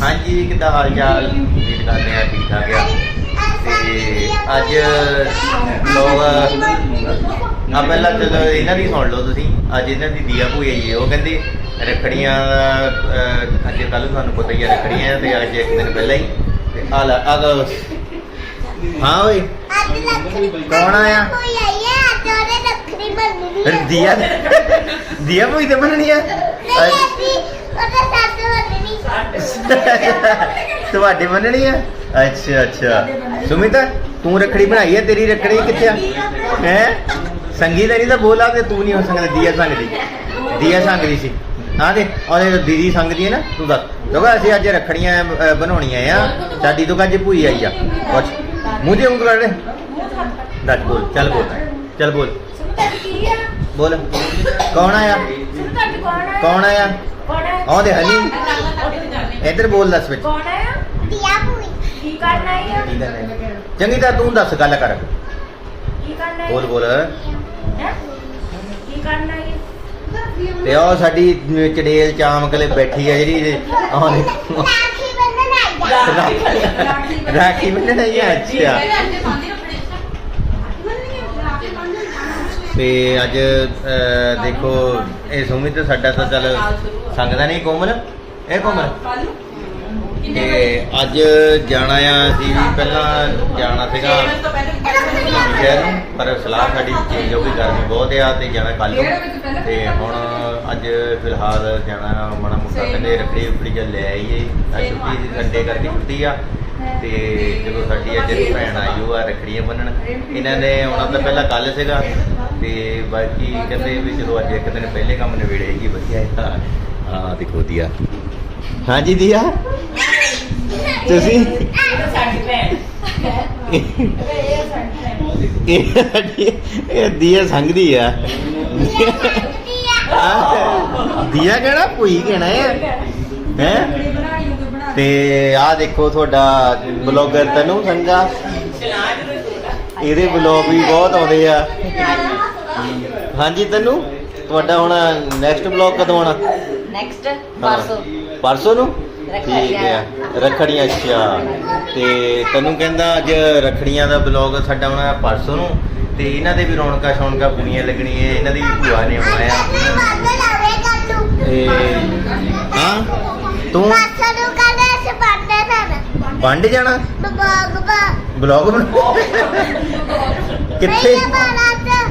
ਹਾਂਜੀ ਕਿੱਦਾਂ ਹਾਲ ਚਾਲ ਉਮੀਦ ਕਰਦੇ ਆ ਠੀਕ ਠਾਕ ਆ। ਤੇ ਅੱਜ ਲੋਕ ਆ ਪਹਿਲਾਂ ਚਲੋ ਇਹਨਾਂ ਦੀ ਸੁਣ ਲਓ ਤੁਸੀਂ। ਅੱਜ ਇਹਨਾਂ ਦੀ ਦੀਆ ਭੂਈ ਆਈ ਹੈ ਉਹ ਕਹਿੰਦੀ ਰੱਖੜੀਆਂ ਅੱਜ ਕੱਲ ਤੁਹਾਨੂੰ ਪਤਾ ਹੀ ਹੈ ਰੱਖੜੀਆਂ ਤੇ ਅੱਜ ਇੱਕ ਦਿਨ ਪਹਿਲਾਂ ਹੀ। ਤੇ ਆ ਲੈ ਆ ਲਓ। ਹਾਂ ਓਏ। ਕੌਣ ਆਇਆ? ਕੋਈ ਹੈ ਅੱਜ ਉਹਨੇ ਰੱਖੜੀ ਬੰਨਣੀ ਹੈ ਦੀਆ ਦੀਆ ਭੂਈ ਤੇ ਬਣਨੀ ਆ। ਨਹੀਂ ਅਸੀਂ ਉਹਦੇ ਤੁਹਾਡੀ ਮੰਨਣੀ ਆ? ਅੱਛਾ ਅੱਛਾ। ਸੁਮਿਤਾ ਤੂੰ ਰੱਖੜੀ ਬਣਾਈ ਹੈ ਤੇਰੀ ਰੱਖੜੀ ਕਿੱਥੇ ਆ? ਹੈ? ਸੰਗੀ ਤਾਂ ਨਹੀਂ ਤਾਂ ਬੋਲਾ ਤੇ ਤੂੰ ਨਹੀਂ ਹੋ ਸਕਦਾ ਦੀਆ ਸੰਗਦੀ ਦੀਆ ਸੰਗਦੀ ਸੀ। ਹਾਂ ਦੇ ਉਹਦੇ ਦੀਦੀ ਸੰਗਦੀ ਹੈ ਨਾ ਤੂੰ ਦੱਸ। ਦੇਖੋ ਅਸੀਂ ਅੱਜ ਰੱਖੜੀਆਂ ਬਣਾਉਣੀਆਂ ਆ। ਸਾਡੀ ਤੋਂ ਅੱਜ ਭੂਈ ਆਈ ਆ। ਪੁੱਛ। ਮੂੰਹ ਤੇ ਉਂਗਲ ਦੱਸ ਬੋਲ ਚੱਲ ਬੋਲ। ਚੱਲ ਬੋਲ। ਬੋਲ। ਕੌਣ ਆਇਆ? ਕੌਣ ਆਇਆ? ਆਉਂਦੇ ਹਨੀ। ਇੱਧਰ ਬੋਲ ਦੱਸ ਵਿੱਚ। ਕੌਣ ਹੈ ਦੀਆ ਪੂਰੀ ਕੀ ਕਰਨਾ ਹੈ? ਕੀ ਕਰਨਾ ਹੈ? ਚੰਗੀ ਤਰ੍ਹਾਂ ਤੂੰ ਦੱਸ ਗੱਲ ਕਰ। ਕੀ ਕਰਨਾ ਹੈ ਬੋਲ ਬੋਲ। ਹੈਂ? ਕੀ ਕਰਨਾ ਹੈ? ਤੇ ਉਹ ਸਾਡੀ ਚੜੇਲ ਚਾਮਕਲੇ ਬੈਠੀ ਆ ਜਿਹੜੀ ਆਹ ਦੇਖੋ। ਰਾਖੀ ਬੰਨਣ ਆਈ ਰਾਖੀ ਬੰਨਣ ਆਈ ਆ। ਅੱਛਾ। ਤੇ ਅੱਜ ਅਹ, ਦੇਖੋ ਇਹ ਸੁਮਿਤ ਸਾਡਾ ਤਾਂ ਚੱਲ ਸੰਗਦਾ ਨਹੀਂ ਕੋਮਲ? ਇਹ ਕੋਮਲ ਤੇ ਅੱਜ ਜਾਣਾ ਆ ਅਸੀਂ ਪਹਿਲਾਂ ਜਾਣਾ ਸੀਗਾ। ਸ਼ਹਿਰ ਨੂੰ ਪਰ ਸਲਾਹ ਸਾਡੀ ਚੇਂਜ ਹੋ ਗਈ ਗਰਮੀ ਬਹੁਤ ਆ ਤੇ ਜਾਣਾ ਕੱਲ ਨੂੰ। ਤੇ ਹੁਣ ਅੱਜ ਫਿਲਹਾਲ ਜਾਣਾ ਮਾੜਾ ਮੋਟਾ ਕਹਿੰਦੇ ਰੱਖੜੀ ਉਖੜੀ ਜਾਂ ਲੈ ਆਈਏ। ਅੱਜ ਛੁੱਟੀ ਸੀ ਸੰਡੇ ਕਰਕੇ ਛੁੱਟੀ ਆ। ਤੇ ਜਦੋਂ ਸਾਡੀ ਅੱਜ ਭੈਣ ਆਈ ਉਹ ਆ ਰੱਖੜੀਆਂ ਬੰਨਣ। ਇਹਨਾਂ ਨੇ ਆਉਣਾ ਤਾਂ ਪਹਿਲਾਂ ਕੱਲ ਸੀਗਾ। ਤੇ ਬਾਕੀ ਕਹਿੰਦੇ ਵੀ ਚਲੋ ਅੱਜ ਇੱਕ ਦਿਨ ਪਹਿਲੇ ਕੰਮ ਨਿਬੇੜੇ ਹੀ ਵਧੀਆ ਹੈ ਹਾਂ ਦੇਖੋ ਦੀਆ ਹਾਂਜੀ ਦੀਆ? ਤੁਸੀਂ? ਸਾਡੀ ਭੈਣ ਇਹ ਸਾਡੀ- ਇਹ ਦੀਆ ਸੰਗਦੀ ਆ। ਆਹ, ਦੀਆ ਕਹਿਣਾ ਭੂਈ ਕਹਿਣਾ ਹੈ ਹੈ? ਤੇ ਆ ਦੇਖੋ ਤੁਹਾਡਾ ਬਲੌਗਰ ਤਨੂ ਸੰਗਾ। ਇਹਦੇ ਬਲੌਗ ਵੀ ਬਹੁਤ ਆਉਂਦੇ ਆ। ਹਾਂਜੀ ਤਨੂ ਤੁਹਾਡਾ ਹੁਣ ਨੈਕਸਟ ਬਲੌਗ ਕਦੋਂ ਆਉਣਾ? ਨੈਕਸਟ ਹਾਂ। ਪਰਸੋਂ ਨੂੰ। ਠੀਕ ਹੈ। ਰੱਖੜੀਆਂ ਅੱਛਾ। ਤੇ ਤੈਨੂੰ ਕਹਿੰਦਾ ਅੱਜ ਰੱਖੜੀਆਂ ਦਾ ਬਲੌਗ ਸਾਡਾ ਆਉਣਾ ਪਰਸੋਂ ਨੂੰ। ਤੇ ਇਹਨਾਂ ਦੇ ਵੀ ਰੌਣਕਾਂ ਸ਼ੌਣਕਾਂ ਪੂਰੀਆਂ ਲੱਗਣੀਆਂ ਇਹਨਾਂ ਦੀ ਵੀ ਭੂਆ ਨੇ ਆਉਣਾ ਆ। ਤੂੰ ਤੇ ਹਾਂ? ਤੂੰ? ਨੂੰ ਕਹਿੰਦੇ ਅਸੀਂ ਵੰਡ ਜਾਣਾ? ਬਾਗ ਬਾ ਬਲੌਗ ਬਣਾ ਕਿੱਥੇ?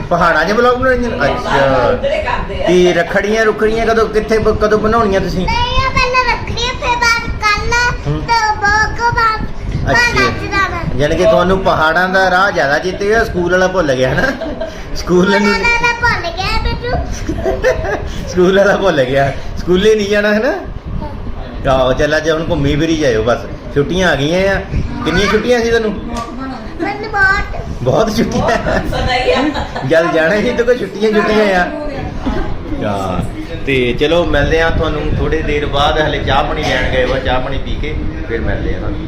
ਪਹਾੜਾਂ 'ਚ ਬਲੌਗ ਬਣਾਉਣੀਆਂ ਅੱਛਾ। ਕੀ ਰੱਖੜੀਆਂ ਰੁਖੜੀਆਂ ਕਦੋਂ ਕਿੱਥੇ ਕਦੋਂ ਬਣਾਉਣੀਆਂ ਤੁਸੀਂ? ਨਹੀਂ ਅੱਛਾ ਜਾਣਾ ਯਾਨੀ ਕਿ ਤੁਹਾਨੂੰ ਪਹਾੜਾਂ ਦਾ ਰਾਹ ਜ਼ਿਆਦਾ ਜਿੱਤੇ ਗਿਆ ਸਕੂਲ ਵਾਲਾ ਭੁੱਲ ਗਿਆ ਨਾ? ਸਕੂਲ ਨੂੰ ਨਾ ਨਾ ਭੁੱਲ ਗਿਆ ਬੇਟੂ। ਸਕੂਲ ਵਾਲਾ ਭੁੱਲ ਗਿਆ। ਸਕੂਲੇ ਨਹੀਂ ਜਾਣਾ ਹੈ ਨਾ? ਆਹੋ ਚੱਲ ਅੱਜ ਹੁਣ ਘੁੰਮੀ ਫਿਰੀ ਜਾਇਓ ਬਸ। ਛੁੱਟੀਆਂ ਆ ਗਈਆਂ ਆ। ਕਿੰਨੀਆਂ ਛੁੱਟੀਆਂ ਸੀ ਤੁਹਾਨੂੰ ਮੈਨੂੰ ਬਹੁਤ। ਬਹੁਤ ਛੁੱਟੀਆਂ। ਜਦ ਜਾਣਾ ਸੀ ਤਾਂ ਕੋਈ ਛੁੱਟੀਆਂ ਛੁੱਟੀਆਂ ਆ। ਹਾਂ ਤੇ ਚਲੋ ਮਿਲਦੇ ਆ ਤੁਹਾਨੂੰ ਥੋੜੇ ਦੇਰ ਬਾਅਦ ਹਲੇ ਚਾਹ ਪਾਣੀ ਲੈਣ ਗਏ ਵਾ ਚਾਹ ਪਾਣੀ ਪੀ ਕੇ ਫਿਰ ਮਿਲਦੇ ਆ ਤੁਹਾਨੂੰ।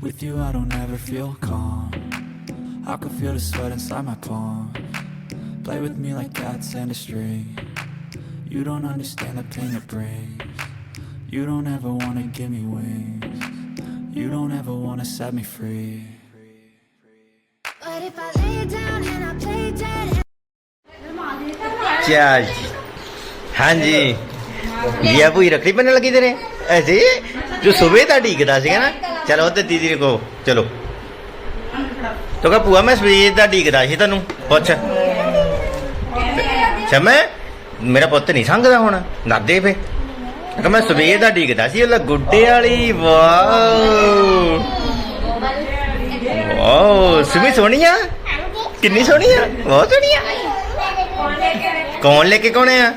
with you, I don't ever feel calm. I can feel the sweat inside my palms. Play with me like cats and a string. You don't understand the pain it brings. You don't ever wanna give me wings. You don't ever wanna set me free. But if I lay down and I play dead ਚੱਲ ਜੀ। ਹਾਂਜੀ ਲਿਆ ਭੂਈ ਰੱਖੜੀ ਬੰਨਣ ਲੱਗੀ ਤੇਰੇ ਐਸੀ ਜੋ ਸਵੇਰ ਦਾ ਢੀਕਦਾ ਸੀਗਾ ਨਾ ਚਲੋ ਤੇ ਦੀਦੀ ਕੋ ਚਲੋ। ਤੋ ਕਹ ਭੂਆ, ਮੈਂ ਸਵੇਰ ਦਾ ਢੀਕਦਾ ਸੀ ਤੈਨੂੰ, ਪੁੱਛ। ਸਮੇ ਮੇਰਾ ਪੁੱਤ ਨਹੀਂ ਸੰਗਦਾ ਹੁਣ, ਨਾਦੇ ਫੇ। ਕਿ ਮੈਂ ਸਵੇਰ ਦਾ ਡੀਕਦਾ ਸੀ ਉਹ ਗੁੱਡੇ ਵਾਲੀ, ਵਾਓ। ਵਾਓ, ਸੁਮੀ ਸੋਹਣੀਆ ਕਿੰਨੀ ਸੋਹਣੀ ਆ? ਬਹੁਤ ਸੋਹਣੀ ਆ। ਕੌਣ ਲੈ ਕੇ ਕੌਣ ਆ?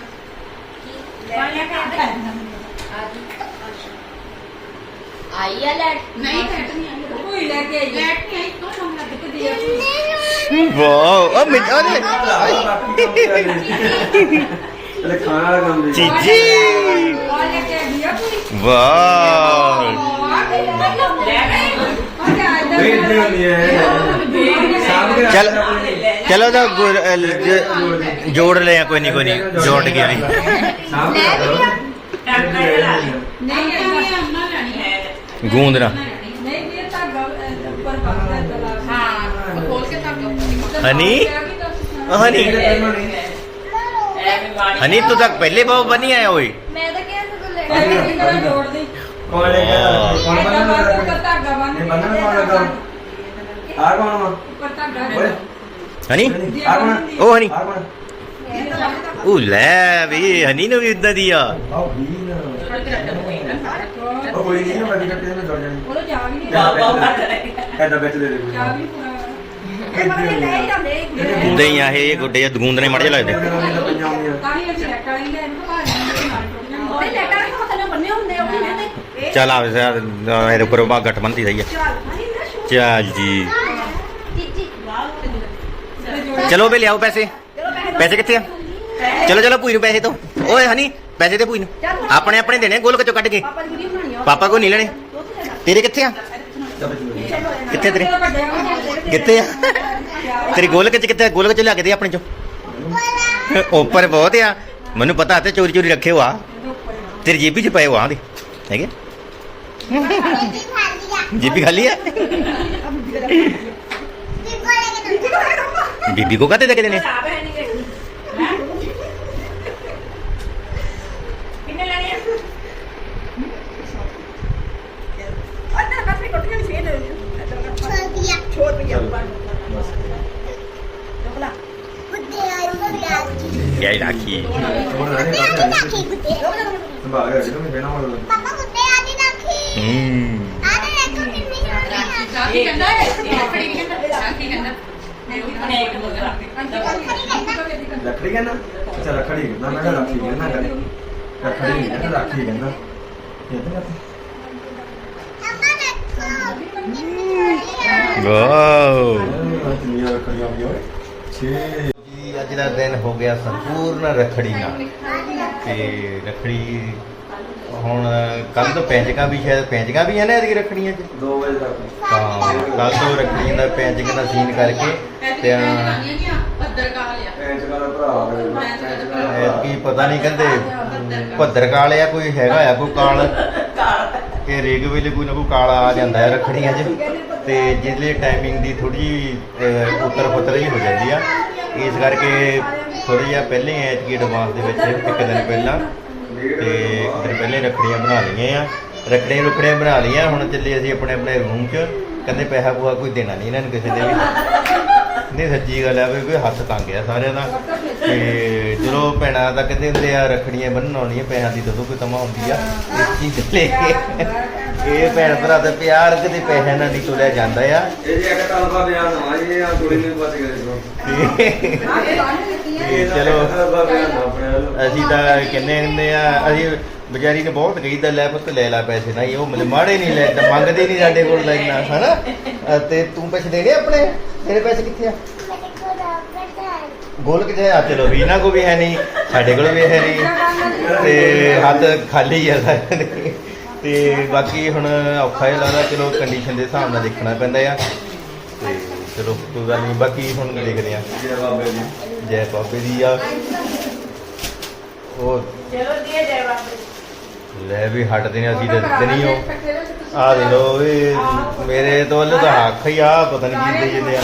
ਨਹੀਂ ਨਹੀਂ ਨਹੀਂ ਵਾਓ ਖਾਣਾ ਵਾਲਾ ਕੰਮ ਦੇ ਚੀਜੀ ਵਾਓ। ਵੇਟ ਨਹੀਂ ਹੁੰਦੀ ਹੈ ਸਾਹਬ ਕੇ ਚੱਲ ਚਲੋ ਤਾਂ ਗੁਰ- ਅ, ਜ- ਜੋੜ ਲਿਆ ਕੋਈ ਨਹੀਂ ਕੋਈ ਨਹੀਂ। ਜੋੜ ਗਿਆ ਸਾਹਬ ਕੇ ਕਰੋ ਨਹੀਂ ਇਹ ਅੰਨਾ ਲੈਣੀ ਹੈ ਗੂੰਦਣਾ ਨਹੀਂ ਇਹ ਤਾਂ ਉੱਪਰ ਪੱਕਦਾ ਚਲਾ ਹਾਂ ਖੋਲ ਕੇ ਤਾਂ ਹਨੀ? ਹਨੀ। ਹਨੀ ਤੂੰ ਤਾਂ ਪਹਿਲੇ ਬਾਬ ਬਣੀ ਆਇਆ ਓਏ। ਮੈਂ ਤਾਂ ਕਿਹਾ ਸੀ ਤੂੰ ਲੈ ਇਹ ਕਿਹੜਾ ਜੋੜ ਦੀ? ਕੌਣ ਲੈ ਗਿਆ ਕੌਣ ਇਹਦਾ ਬੰਨਣ ਬਾਅਦ ਲੱਗਾ ਉੱਪਰ ਧਾਗਾ ਬੰਨ ਇਹ ਬੰਨਣ ਕੌਣ ਲੱਗਾ ਆ ਕੌਣ? ਵਾ? ਉੱਪਰ ਧਾਗਾ ਓਏ। ਹਨੀ? ਆ ਕੌਣ? ਉਹ ਹਨੀ। ਆ ਕੌਣ? ਉਹ ਲੈ ਵੀ ਹਨੀ ਨੂੰ ਵੀ ਇਦਾਂ ਦੀ ਆ। ਆਹ ਵੀ ਨਾ। ਕੋਈ ਨਹੀਂ ਨਾ ਬੰਦ ਕੱਟੇ ਨਾ ਜੋੜ ਜਾਣੀ ਉਹਨੂੰ ਜਾ ਵੀ ਨਹੀਂ ਐਡਾ ਵਿੱਚ ਦੇ ਦੇ ਕੋਈ। ਜਾ ਵੀ ਪੂਰਾ। ਇਹ ਮਗਰ ਲੈ ਹੀ ਜਾਂਦੇ ਇਦਾਂ ਹੀ ਆ ਇਹ ਗੁੱਡੇ ਜਾਂ ਦਗੂੰਦਨੇ ਮੜ ਲੱਗਦੇ। ਤਾਂ ਹੀ ਅਸੀਂ ਲੈਟਾਂ ਨਹੀਂ ਲੈਣ ਤੋਂ ਨਹੀਂ ਲੈਟਾਂ ਦੇ ਹੱਥ ਨਾਲ ਬੰਨੇ ਹੁੰਦੇ ਹੁੰਦੇ ਚੱਲ ਆ ਇਹਦੇ ਉੱਪਰ ਬਾ ਬੰਨਤੀ ਸਹੀ ਆ। ਚੱਲ ਹਨੀ ਨਾ ਸ਼ੂ ਚੱਲ ਜੀ। ਚਲੋ ਬੇ ਲਿਆਓ ਪੈਸੇ। ਪੈਸੇ ਕਿੱਥੇ ਆ? ਚਲੋ ਚਲੋ ਭੂਈ ਨੂੰ ਪੈਸੇ ਦੋ। ਓਏ ਹਨੀ ਪੈਸੇ ਦੇ ਭੂਈ ਨੂੰ। ਆਪਣੇ ਆਪਣੇ ਦੇਣੇ ਗੋਲਕ ਚੋਂ ਕੱਢ ਕੇ। ਪਾਪਾ ਦੀ ਵੀਡੀਓ ਬਣਾਣੀ ਆ ਪਾਪਾ ਕੋ ਨਹੀਂ ਲੈਣੇ? ਤੇਰੇ ਕਿੱਥੇ ਆ? ਕਿੱਥੇ ਤੇਰੇ? ਕਿੱਥੇ ਆ? ਤੇਰੀ ਗੋਲਕ ਚ ਕਿੱਥੇ ਗੋਲਕ ਚ ਲਿਆ ਕੇ ਦੇ ਆਪਣੇ ਚੋਂ। ਉੱਪਰ ਬਹੁਤ ਆ। ਮੈਨੂੰ ਪਤਾ ਤੇ ਚੋਰੀ ਚੋਰੀ ਰੱਖੇ ਹੋ ਆ। ਤੇਰੀ ਜੇਬੀ ਚ ਪਏ ਹੋ ਆ ਦੇ। ਹੈਗੇ? ਜੇਬੀ ਖਾਲੀ ਆ? ਬੀਬੀ ਕੋ ਕਾਤੇ ਦੇ ਕੇ ਦੇਣੇ ਕਿੰਨੇ ਲੈਣੇ ਆ ਅੰਦਰ ਕਾਫੀ ਟੁੱਟ ਜਾਣੀ ਫੇਰ ਛੋੜ ਪਿਆ ਦੋਗਲਾ ਕਿਆ ਹੀ ਰਾਖੀ ਸੰਭਾਲ ਕੇ ਰੱਖੋ ਮੈਂ ਬਹਿਣਾ ਵਾਲਾ ਹੂੰ ਸਾਥੀ ਕਹਿੰਦਾ ਹੈ ਸਾਥੀ ਕਹਿੰਦਾ ਸਾਥੀ ਕਹਿੰਦਾ ਇੱਕ ਦੋ ਰੱਖ ਲੱਕੜੀ ਕਹਿੰਦਾ ਅੱਛਾ ਲੱਕੜੀ ਕਹਿੰਦਾ ਮੈਂ ਕਿਹਾ ਰੱਖੀ ਕਹਿੰਦਾ ਕਰੇ ਲੱਕੜੀ ਕਹਿੰਦਾ ਰੱਖੀ ਕਹਿੰਦਾ ਕਹਿੰਦਾ ਵਾਓ ਦੁਨੀਆ ਰੱਖੜੀ ਆ ਗਈ ਓਏ ਛੇ ਅੱਜ ਦਾ ਦਿਨ ਹੋ ਗਿਆ ਸੰਪੂਰਨ ਰਖੜੀ ਨਾਲ। ਤੇ ਰਖੜੀ ਹੁਣ ਕੱਲ ਤੋਂ ਪੈਂਚਕਾਂ ਵੀ ਸ਼ਾਇਦ ਪੈਂਚਕਾਂ ਵੀ ਹੈ ਨਾ ਇਹਦੀ ਰਖੜੀਆਂ 'ਚ? 2 ਵਜੇ ਤੱਕ। ਤਾਂ ਕੱਲ ਤੋਂ ਰਖੜੀਆਂ ਦਾ ਪੈਂਚਕ ਦਾ ਸੀਨ ਕਰਕੇ ਤੇ ਕਾ ਪੈਂਚ ਦਾ ਭਰਾ ਕੀ ਪਤਾ ਨਹੀਂ ਕਹਿੰਦੇ ਭੱਦਰ ਕਾਲ ਆ ਕੋਈ ਹੈਗਾ ਆ ਕੋਈ ਕਾਲ? ਇਹ ਰੇਗ ਵੇਲੇ ਕੋਈ ਨਾ ਕੋਈ ਕਾਲ ਆ ਜਾਂਦਾ ਹੈ ਰਖੜੀਆਂ 'ਚ। ਤੇ ਜਿਹਦੇ ਟਾਈਮਿੰਗ ਦੀ ਥੋੜੀ ਉੱਤਰ ਪੁੱਤਰ ਹੀ ਹੋ ਜਾਂਦੀ ਆ। ਇਸ ਕਰਕੇ ਥੋੜੀ ਜਿਹਾ ਪਹਿਲੇ ਐਤਕੀ ਐਡਵਾਂਸ ਦੇ ਵਿੱਚ ਇੱਕ ਦਿਨ ਪਹਿਲਾਂ ਤੇ ਇੱਕ ਦਿਨ ਪਹਿਲੇ ਰੱਖੜੀਆਂ ਬਣਾ ਲਈਆਂ ਆ। ਰਖੜੀਆਂ ਰੁਖੜੀਆਂ ਬਣਾ ਲਈਆਂ, ਹੁਣ ਚੱਲੇ ਅਸੀਂ ਆਪਣੇ ਆਪਣੇ ਰੂਮ 'ਚ। ਕਹਿੰਦੇ ਪੈਸਾ ਪੂਆ ਕੋਈ ਦੇਣਾ ਨਹੀਂ ਇਹਨਾਂ ਨੂੰ ਕਿਸੇ ਦੇ ਵੀ। ਨਹੀਂ, ਸੱਚੀ ਗੱਲ ਆ ਵੀ ਕੋਈ ਹੱਥ ਤੰਗ ਆ ਸਾਰਿਆਂ ਦਾ। ਤੇ ਚਲੋ ਭੈਣਾਂ ਤਾਂ ਕਹਿੰਦੇ ਹੁੰਦੇ ਆ, ਰੱਖੜੀਆਂ ਬੰਨਣ ਆਉਣੀਆਂ, ਪੈਸਿਆਂ ਦੀ ਜਦੋਂ ਕੋਈ ਤਮਾ ਹੁੰਦੀ ਆ। ਇਸ ਚੀਜ਼ ਲੈ ਕੇ। ਇਹ ਭੈਣ ਭਰਾ ਦਾ ਪਿਆਰ ਕਦੇ ਪੈਸਿਆਂ ਨਾਲ ਨਹੀਂ ਤੋਲਿਆ ਜਾਂਦਾ ਆ। ਇਹ ਜੀ ਅਗਰ ਤਲਬਾ ਬਿਆਨ ਨਾ ਇਹ ਆ ਕੁੜੀ ਨੂੰ ਬਚ ਗਏ ਸੋ ਤੇ ਤੇ ਚਲੋ ਤਲਬਾ ਬਿਆਨ ਨਾ ਆਪਣੇ ਵੱਲੋਂ। ਅਸੀਂ ਤਾਂ ਕਹਿੰਦੇ ਹੁੰਦੇ ਆ ਅਸੀਂ ਵਿਚਾਰੀ ਨੇ ਬਹੁਤ ਕਹੀਦਾ ਲੈ ਪੁੱਤ ਲੈ ਲੈ ਪੈਸੇ। ਨਹੀਂ ਉਹ ਮਤਲਬ ਮਾੜੇ ਨਹੀਂ ਲੈ ਤਾਂ ਮੰਗਦੇ ਨਹੀਂ ਸਾਡੇ ਕੋਲ ਲੈਣਾ ਹਨਾ? ਤੇ ਤੂੰ ਪੈਸੇ ਦੇਣੇ ਆਪਣੇ? ਤੇਰੇ ਪੈਸੇ ਕਿੱਥੇ ਆ? ਗੋਲ ਕਿਤੇ ਆ? ਚਲੋ ਵੀ ਇਹਨਾਂ ਕੋ ਵੀ ਹੈ ਨਹੀਂ ਸਾਡੇ ਕੋਲ ਵੀ ਹੈ ਨਹੀਂ। ਤੇ ਹੱਥ ਖਾਲੀ ਆ ਸਾਰਿਆਂ ਦੇ। ਤੇ ਬਾਕੀ ਹੁਣ ਔਖਾ ਹੀ ਲੱਗਦਾ ਚਲੋ ਕੰਡੀਸ਼ਨ ਦੇ ਹਿਸਾਬ ਨਾਲ ਦੇਖਣਾ ਪੈਂਦਾ ਆ। ਤੇ ਚਲੋ ਕੋਈ ਗੱਲ ਨਹੀਂ ਬਾਕੀ ਹੁਣ ਦੇਖਦੇ ਆ। ਜੈ ਬਾਬੇ ਜੀ ਜੈ ਬਾਬੇ ਦੀ ਆ। ਉਹ ਚਲੋ ਦੀਏ ਜੈ ਬਾਬੇ। ਲੈ ਵੀ ਹਟਦੇ ਨੇ ਅਸੀਂ ਤਾਂ ਦਿੱਤੇ ਨਹੀਂ ਉਹ ਆ। ਦੇ ਲੋ ਇਹ ਮੇਰੇ ਤੋਂ ਵੱਲੋਂ ਤਾਂ ਹੱਥ ਹੀ ਆ ਪਤਾ ਨਹੀਂ ਕੀ ਦੇ ਜਿੰਦੇ ਆ।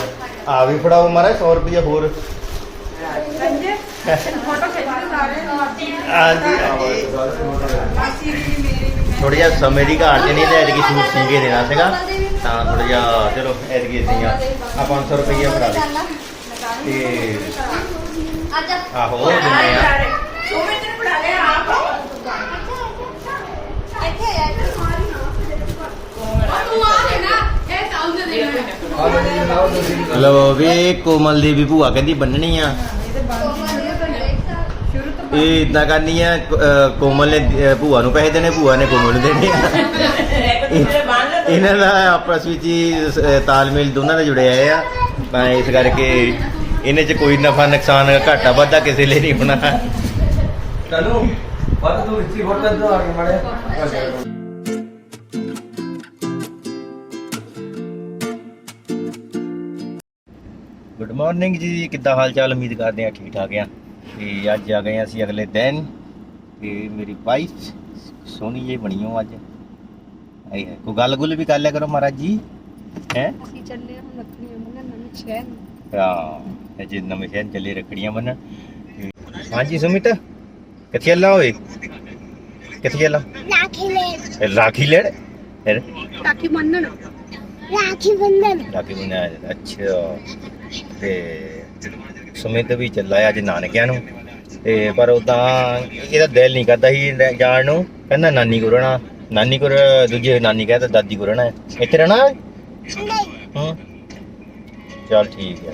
ਆ ਵੀ ਫੜਾਓ ਮਾਰਾ 100 ਰੁਪਏ ਹੋਰ। ਫੋਟੋ ਖਿੱਚ ਕੇ ਸਾਰੇ। ਹਾਂਜੀ ਵੀ ਥੋੜਾ ਜਿਹਾ ਸਮੇਂ ਦੀ ਘਾਟ ਤੇ ਨਹੀਂ ਤੇ ਐਤਕੀ ਸੂਟ ਸੀ ਕੇ ਦੇਣਾ ਸੀਗਾ। ਤਾਂ ਥੋੜਾ ਜਿਹਾ ਚਲੋ ਐਤਕੀ ਦੀਆਂ ਆ। 500 ਰੁਪਏ ਫੜਾ ਦੇ ਤੇ ਆਹੋ ਦਿੰਦੇ ਆ। ਆ ਆ ਆ ਲੋ ਵੀ ਕੋਮਲ ਦੀ ਵੀ ਭੂਆ ਕਹਿੰਦੀ ਬੰਨਣੀ ਆ। ਇਹ ਇਦਾਂ ਕਰਨੀ ਆ ਅਹ ਕੋਮਲ ਨੇ ਅਹ ਭੂਆ ਨੂੰ ਪੈਸੇ ਦੇਣੇ ਭੂਆ ਨੇ ਕੋਮਲ ਨੂੰ ਦੇਣੇ ਆ। ਇਹਨਾਂ ਦਾ ਆਪਸ ਵਿੱਚ ਹੀ ਤਾਲਮੇਲ ਦੋਨਾਂ ਦਾ ਜੁੜਿਆ ਆ। ਤਾਂ ਇਸ ਕਰਕੇ ਇਹਨੇ ਚ ਕੋਈ ਨਫਾ ਨੁਕਸਾਨ ਘਾਟਾ ਵਾਧਾ ਕਿਸੇ ਲਈ ਨਹੀਂ ਹੋਣਾ। ਤਨੂ ਬਾਤ ਤੂੰ ਇੱਥੇ ਹੋਰ ਕਰ ਦੋ ਆ ਕੇ ਮੜੇ ਗੁੱਡ ਮਾਰਨਿੰਗ ਜੀ ਕਿੱਦਾਂ ਹਾਲ ਚਾਲ? ਉਮੀਦ ਕਰਦੇ ਆ ਠੀਕ ਠਾਕ ਆ। ਤੇ ਅੱਜ ਆ ਗਏ ਅਸੀਂ ਅਗਲੇ ਦਿਨ ਤੇ ਮੇਰੀ ਵਾਈਫ ਸੋਹਣੀ ਜਿਹੀ ਬਣੀ ਹੋ ਅੱਜ। ਆਈ ਹੈ ਕੋਈ ਗੱਲ ਗੁੱਲ ਵੀ ਕਰ ਲਿਆ ਕਰੋ ਮਹਾਰਾਜ ਜੀ ਹੈ? ਅਸੀਂ ਚੱਲੇ ਹਾਂ ਰੱਖੜੀਆਂ ਮੰਗਣ ਨਵੇਂ ਸ਼ਹਿਰ ਹਾਂ ਅਜੇ ਨਵੇਂ ਸ਼ਹਿਰ ਚੱਲੇ ਰੱਖੜੀਆਂ ਮੰਨਣ ਹਾਂਜੀ ਸੁਮਿਤ ਕਿੱਥੇ ਅੱਲਾ ਹੋਏ ਕਿੱਥੇ ਚੱਲਾ? ਰਾਖੀ ਲੈਣ ਰਾਖੀ ਲੈਣ ਫਿਰ? ਰਾਖੀ ਮੰਨਣ ਰਾਖੀ ਬੰਧਨ ਰਾਖੀ ਬੰਧਨ ਅੱਛਾ। ਤੇ ਸੁਮਿਤ ਵੀ ਚੱਲਾ ਅੱਜ ਨਾਨਕਿਆਂ ਨੂੰ। ਤੇ ਪਰ ਉਦਾਂ ਇਹਦਾ ਦਿਲ ਨਹੀਂ ਕਰਦਾ ਸੀ ਜਾਣ ਨੂੰ। ਕਹਿੰਦਾ ਨਾਨੀ ਕੋਲ ਰਹਿਣਾ। ਨਾਨੀ ਕੋਲ ਦੂਜੇ ਨਾਨੀ ਕਹਿੰਦਾ ਦਾਦੀ ਕੋਲ ਰਹਿਣਾ। ਇੱਥੇ ਰਹਿਣਾ? ਹੂੰ। ਚਲ ਠੀਕ ਹੈ।